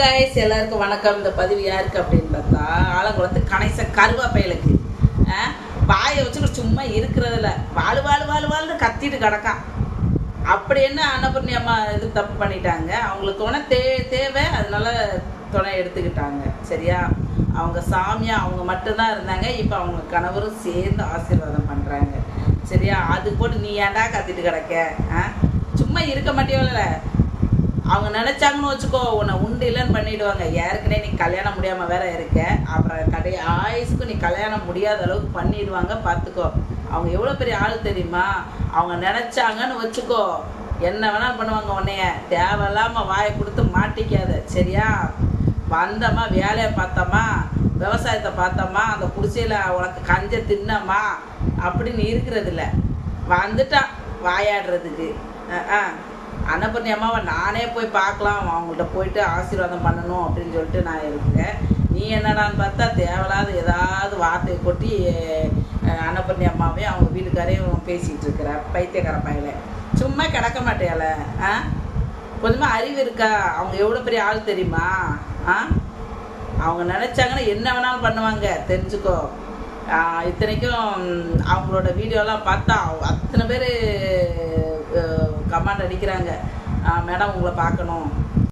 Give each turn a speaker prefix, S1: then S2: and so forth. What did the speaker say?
S1: Guys எல்லாருக்கும் வணக்கம். இந்த பதிவு யாருக்கு அப்படின்னு பார்த்தா ஆலங்குளத்து கணேச கருவாப்பையலுக்கு. வாயை வச்சுக்கிட்டு சும்மா இருக்கிறதில்ல வாழ் வாழ் வாழ் வாழ்னு கத்திட்டு கிடக்கான். அப்படி என்ன அன்னபூர்ணி அம்மா இது தப்பு பண்ணிட்டாங்க? அவங்களுக்கு துணை தே தேவை அதனால துணை எடுத்துக்கிட்டாங்க. சரியா? அவங்க சாமியா அவங்க மட்டும்தான் இருந்தாங்க. இப்போ அவங்க கணவரும் சேர்ந்து ஆசீர்வாதம் பண்ணுறாங்க சரியா? அது போட்டு நீ ஏன்டா கத்திட்டு கிடக்க? ஆ? சும்மா இருக்க மாட்டியோல அவங்க நினைச்சாங்கன்னு வச்சுக்கோ உன்னை உண்டு இல்லைன்னு பண்ணிடுவாங்க. ஏற்கனவே நீ கல்யாணம் முடியாம வேற இருக்க. அப்புறம் கடை ஆயுசுக்கு நீ கல்யாணம் முடியாத அளவுக்கு பண்ணிடுவாங்க பார்த்துக்கோ. அவங்க எவ்வளோ பெரிய ஆள் தெரியுமா? அவங்க நினைச்சாங்கன்னு வச்சுக்கோ. என்ன வேணாலும் பண்ணுவாங்க உன்னைய. தேவையில்லாம வாயை கொடுத்து மாட்டிக்காத சரியா? வந்தோமா வேலையை பார்த்தோமா விவசாயத்தை பார்த்தோமா அந்த குடிசையில் உனக்கு கஞ்ச தின்னமா அப்படின்னு இருக்கிறதில்ல வந்துட்டான் வாயாடுறதுக்கு. ஆ ஆ அன்னபூர்ணி அம்மாவை நானே போய் பார்க்கலாம் அவங்கள்ட்ட போயிட்டு ஆசீர்வாதம் பண்ணணும் அப்படின்னு சொல்லிட்டு நான் இருக்கேன். நீ என்னடான்னு பார்த்தா தேவையில்லாத ஏதாவது வார்த்தையை கொட்டி அன்னபூர்ணி அம்மாவையும் அவங்க வீட்டுக்காரையும் பேசிகிட்டு இருக்கிற பைத்தியக்கார பையல சும்மா கிடக்க மாட்டேல ஆ? கொஞ்சமாக அறிவு இருக்கா? அவங்க எவ்வளோ பெரிய ஆள் தெரியுமா? ஆ? அவங்க நினச்சாங்கன்னா என்ன வேணாலும் பண்ணுவாங்க தெரிஞ்சுக்கோ. இத்தனைக்கும் அவங்களோட வீடியோலாம் பார்த்தா அத்தனை பேர் நடிக்கிறாங்க அடிக்கிறாங்க மேடம் உங்களை பார்க்கணும்.